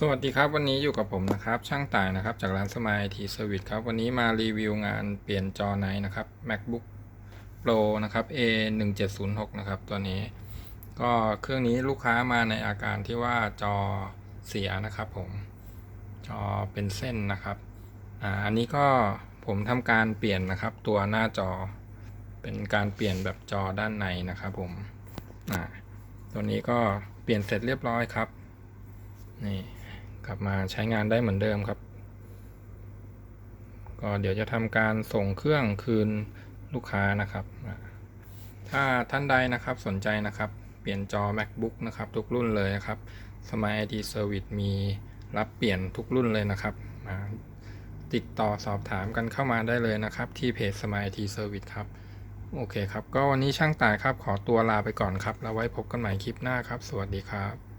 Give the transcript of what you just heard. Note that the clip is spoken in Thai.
สวัสดีครับ วันนี้อยู่กับผมนะครับ ช่างต่ายนะครับ จากร้านสมายทีเซอร์วิสครับ วันนี้มารีวิวงานเปลี่ยนจอไนนะครับ MacBook Pro นะครับ A 1 7 0 6นะครับ ตัวนี้ ก็เครื่องนี้ลูกค้ามาในอาการที่ว่าจอเสียนะครับ ผม จอเป็นเส้นนะครับอ่าอันนี้ก็ผมทำการเปลี่ยนนะครับ ตัวหน้าจอ เป็นการเปลี่ยนแบบจอด้านในนะครับ ผมอ่าตัวนี้ก็เปลี่ยนเสร็จเรียบร้อยครับนี่ กลับมาใช้งานได้เหมือนเดิมครับ ก็เดี๋ยวจะทำการส่งเครื่องคืนลูกค้านะครับ ถ้าท่านใดนะครับสนใจนะครับ เปลี่ยนจอ macbook นะครับ ทุกรุ่นเลยนะครับ Smart IT Service มีรับเปลี่ยนทุกรุ่นเลยนะครับอ่าติดต่อสอบถามกันเข้ามาได้เลยนะครับ ที่เพจ Smart IT Service ครับโอเคครับ ก็วันนี้ช่างตายครับ ขอตัวลาไปก่อนครับ แล้วไว้พบกันใหม่คลิปหน้าครับ สวัสดีครับ